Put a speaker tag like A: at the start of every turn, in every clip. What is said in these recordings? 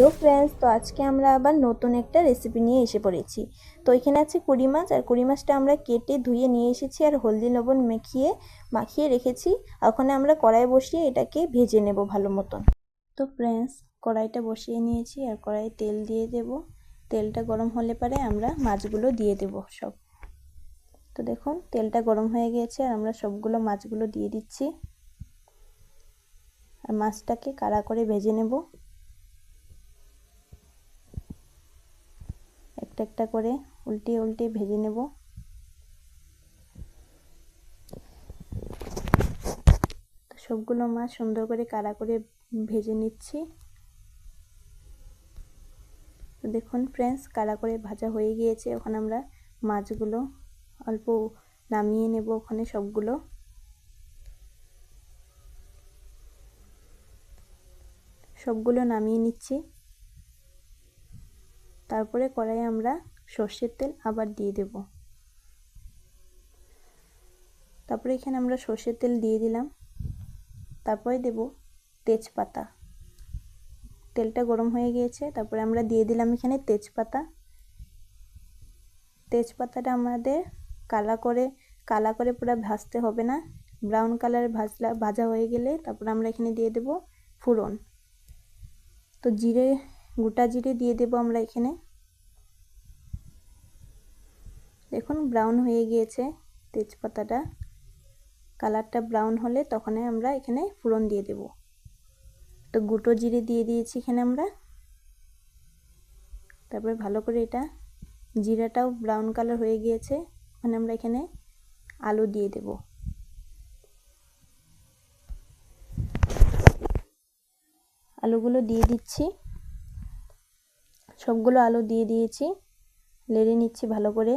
A: Hello friends, তো আজকে আমরা আবার নতুন একটা রেসিপি নিয়ে এসে পড়েছি। তো এখানে আছে কুড়ি মাছ, আর কুড়ি মাছটা আমরা কেটে ধুয়ে নিয়ে এসেছি আর হলদি লবণ মেখিয়ে, মাখিয়ে রেখেছি। ওখানে আমরা কড়াই বসিয়ে এটাকে ভেজে নেব ভালো মতন। তো ফ্রেন্ডস, কড়াইটা বসিয়ে নিয়েছি আর কড়াই তেল দিয়ে দেব। তেলটা গরম হলে পরে আমরা মাছগুলো দিয়ে দেব সব। তো দেখুন, তেলটা গরম হয়ে গিয়েছে আর আমরা সবগুলো মাছগুলো দিয়ে দিচ্ছি। আর মাছটাকে কাড়া করে ভেজে নেব। একটা করে উল্টে উল্টে ভেজে নেব। সবগুলো মাছ সুন্দর করে কাড়া করে ভেজে নিচ্ছি। তো দেখুন ফ্রেন্ডস কাড়া করে ভাজা হয়ে গিয়েছে। ওখানে আমরা মাছগুলো অল্প নামিয়ে নেব ওখানে সবগুলো। সবগুলো নামিয়ে নিচ্ছি। তারপরে কড়াইয়ে আমরা সর্ষের তেল আবার দিয়ে দেব। তারপরে এখানে আমরা সর্ষের তেল দিয়ে দিলাম। তারপরে দেব তেজপাতা। তেলটা গরম হয়ে গিয়েছে, তারপরে আমরা দিয়ে দিলাম এখানে তেজপাতা। তেজপাতাটা আমাদের কালা করে কালা করে পুরো ভাজতে হবে না। ব্রাউন কালার ভাজলা, ভাজা হয়ে গেলে তারপরে আমরা এখানে দিয়ে দেব ফুরন তো জিরে গোটা জিরে দিয়ে দেব আমরা এখানে। দেখুন ব্রাউন হয়ে গিয়েছে তেজপাতাটা। কালারটা ব্রাউন হলে তখন আমরা এখানে ফোড়ন দিয়ে দেব। তো গুটো জিরে দিয়ে দিয়েছি এখানে আমরা। তারপরে ভালো করে এটা জিরাটাও ব্রাউন কালার হয়ে গিয়েছে মানে আমরা এখানে আলু দিয়ে দেব। আলুগুলো দিয়ে দিচ্ছি। সবগুলো আলু দিয়ে দিয়েছি, লেড়ে নিচ্ছি ভালো করে।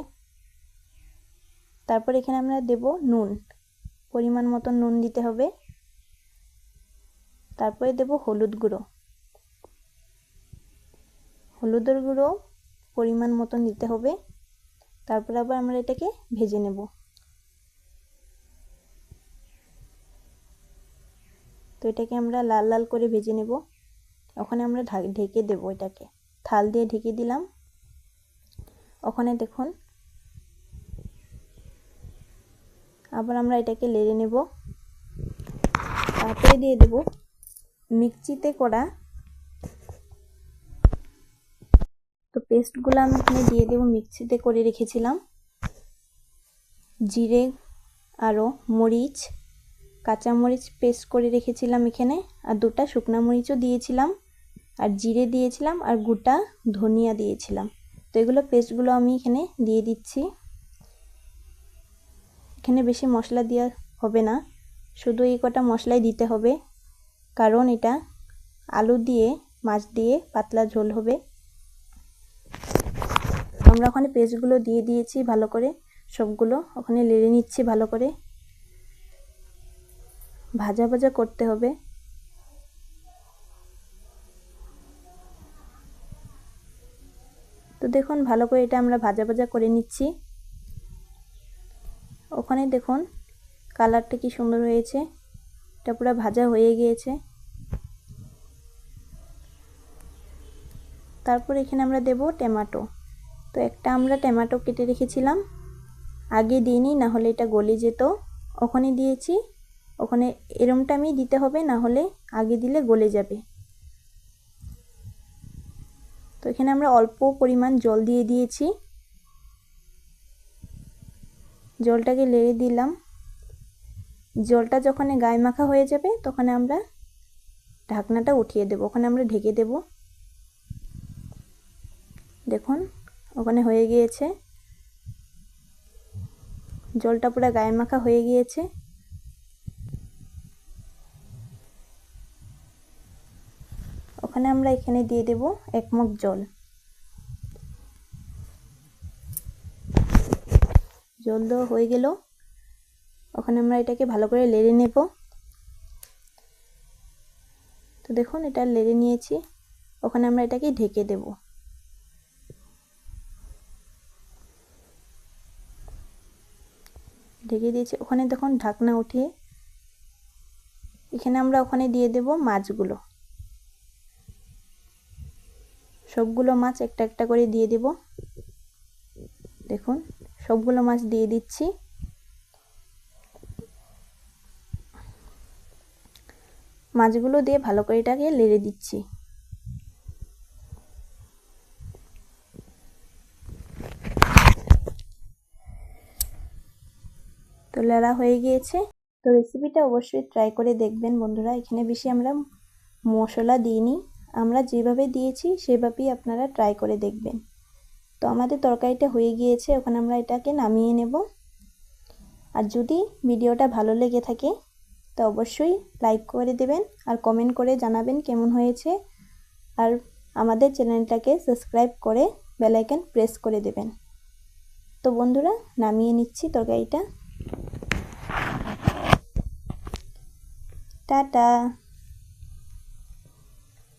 A: তারপর এখানে আমরা দেব নুন, পরিমাণ মতো নুন দিতে হবে। তারপরে দেব হলুদ গুঁড়ো। হলুদের গুঁড়ো পরিমাণ মতন দিতে হবে। তারপর আবার আমরা এটাকে ভেজে নেব। তো এটাকে আমরা লাল লাল করে ভেজে নেব। ওখানে আমরা ঢেকে দেব এটাকে। থাল দিয়ে ঢেকে দিলাম। ওখানে দেখুন। আবার আমরা এটাকে লেড়ে নেব। তারপরে দিয়ে দেব মিক্সিতে করা তো পেস্টগুলো আমি এখানে দিয়ে দেবো মিক্সিতে করে রেখেছিলাম। জিরে আরও মরিচ, কাঁচামরিচ পেস্ট করে রেখেছিলাম এখানে। আর দুটা শুকনো মরিচও দিয়েছিলাম। আর জিরে দিয়েছিলাম আর গোটা ধনিয়া দিয়েছিলাম। তো এগুলো পেস্টগুলো আমি এখানে দিয়ে দিচ্ছি। এখানে বেশি মশলা দেওয়া হবে না। শুধু এই কটা মশলাই দিতে হবে। কারণ এটা আলু দিয়ে, মাছ দিয়ে পাতলা ঝোল হবে। আমরা ওখানে পেস্টগুলো দিয়ে দিয়েছি ভালো করে। সবগুলো ওখানে লেড়ে নিচ্ছি ভালো করে। ভাজা ভাজা করতে হবে। তো দেখুন, ভালো করে এটা আমরা ভাজা ভাজা করে নিচ্ছি। ওখানে দেখুন, কালারটা কি সুন্দর হয়েছে। এটা পুরো ভাজা হয়ে গিয়েছে। তারপর এখানে আমরা দেব টমেটো। তো একটা আমরা টমেটো কেটে রেখেছিলাম। আগে দিইনি, না হলে এটা গলে যেত। ওখানে দিয়েছি। ওখানে এরমটা আমি দিতে হবে, না হলে আগে দিলে গলে যাবে। তো এখানে আমরা অল্প পরিমাণ জল দিয়ে দিয়েছি। জলটাকে লেড়ে দিলাম। জলটা যখন গায়ে মাখা হয়ে যাবে, তখন আমরা ঢাকনাটা উঠিয়ে দেব, ওখানে আমরা ঢেকে দেব। দেখুন, ওখানে হয়ে গিয়েছে। জলটা পুরো গায়ে মাখা হয়ে গিয়েছে। ওখানে আমরা এখানে দিয়ে দেব এক মুখ জল। জল দেওয়া হয়ে গেল। ওখানে আমরা এটাকে ভালো করে লেড়ে নেব। তো দেখুন, এটা লেড়ে নিয়েছি। ওখানে আমরা এটাকে ঢেকে দেব। ঢেকে দিয়েছি। ওখানে দেখুন, ঢাকনা উঠিয়ে এখানে আমরা ওখানে দিয়ে দেব মাছগুলো। সবগুলো মাছ একটা একটা করে দিয়ে দেব। দেখুন, সবগুলো মাছ দিয়ে দিচ্ছি। মাছগুলো দিয়ে ভালো করে এটাকে লেড়ে দিচ্ছি। তো লেড়া হয়ে গিয়েছে। তো রেসিপিটা অবশ্যই ট্রাই করে দেখবেন বন্ধুরা। এখানে বেশি আমরা মশলা দিইনি। আমরা যেভাবে দিয়েছি, সেভাবেই আপনারা ট্রাই করে দেখবেন। তো আমাদের তরকারিটা হয়ে গিয়েছে ওখানে আমরা এটাকে নামিয়ে নেব। আর যদি ভিডিওটা ভালো লেগে থাকে, তো অবশ্যই লাইক করে দেবেন আর কমেন্ট করে জানাবেন কেমন হয়েছে। আর আমাদের চ্যানেলটাকে সাবস্ক্রাইব করে বেলাইকন প্রেস করে দেবেন। তো বন্ধুরা, নামিয়ে নিচ্ছি তরকারিটা। টাটা!